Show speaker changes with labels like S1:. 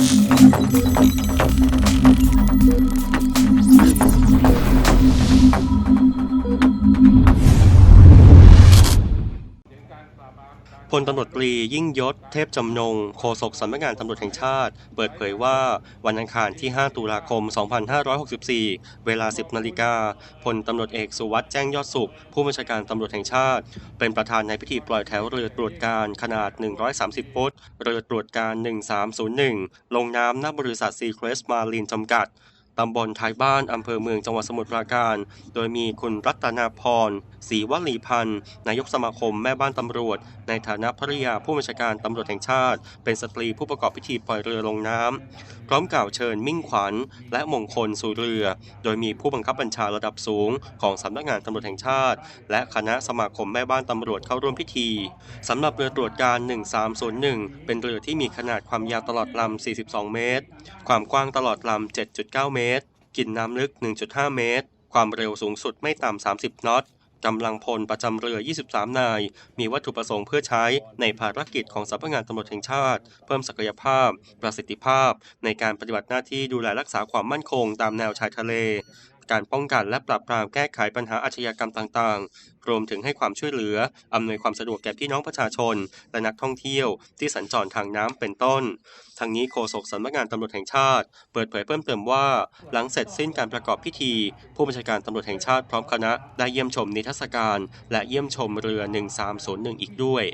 S1: thank you พลตำรวจตรียิ่งยศเทพจำนงโฆษกสำนักงานตำรวจแห่งชาติ เปิดเผยว่าวันอังคารที่ 5 ตุลาคม 2564 เวลา 10 นาฬิกาพลตำรวจเอกสุวัสด์แจ้งยอดสุข ผู้บัญชาการตำรวจแห่งชาติ เป็นประธานในพิธีปล่อยแถวเรือตรวจการขนาด 130 ฟุต เรือตรวจการ 1301 ลงน้ำณบริษัทซีเครสมาลีนจำกัด ตำบลท้ายบ้านอำเภอเมืองจังหวัดสมุทรปราการ โดยมีคุณรัตนาพรศรีวลีพันธ์ นายกสมาคมแม่บ้านตำรวจ ในฐานะภริยาผู้บัญชาการตำรวจแห่งชาติ เป็นสตรีผู้ประกอบพิธีปล่อยเรือลงน้ำ พร้อมกล่าวเชิญมิ่งขวัญ และมงคลสู่เรือ โดยมีผู้บังคับบัญชาระดับสูง ของสำนักงานตำรวจแห่งชาติ และคณะสมาคมแม่บ้านตำรวจเข้าร่วมพิธีสำหรับเรือตรวจการ 1301 เป็นเรือที่มีขนาดความยาวตลอดลำ 42 เมตร ความกว้างตลอดลำ 7.9 เมตร กินน้ำลึก 1.5 เมตร ความเร็วสูงสุดไม่ต่ำ 30 น็อตกำลังพลประจำเรือ 23 นาย มีวัตถุประสงค์เพื่อใช้ในภารกิจของสำนักงานตำรวจแห่งชาติ เพิ่มศักยภาพ ประสิทธิภาพ ในการปฏิบัติหน้าที่ดูแลรักษาความมั่นคงตามแนวชายทะเล การป้องกันและปราบปรามแก้ไขปัญหาอาชญากรรมต่างๆ รวมถึงให้ความช่วยเหลือ อำนวยความสะดวกแก่พี่น้องประชาชน และนักท่องเที่ยวที่สัญจรทางน้ำเป็นต้นทางนี้โฆษกสำนักงานตำรวจแห่งชาติ เปิดเผยเพิ่มเติมว่า หลังเสร็จสิ้นการประกอบพิธี ผู้บัญชาการตำรวจแห่งชาติพร้อมคณะได้เยี่ยมชมนิทรรศการ และเยี่ยมชมเรือ 1301 อีกด้วย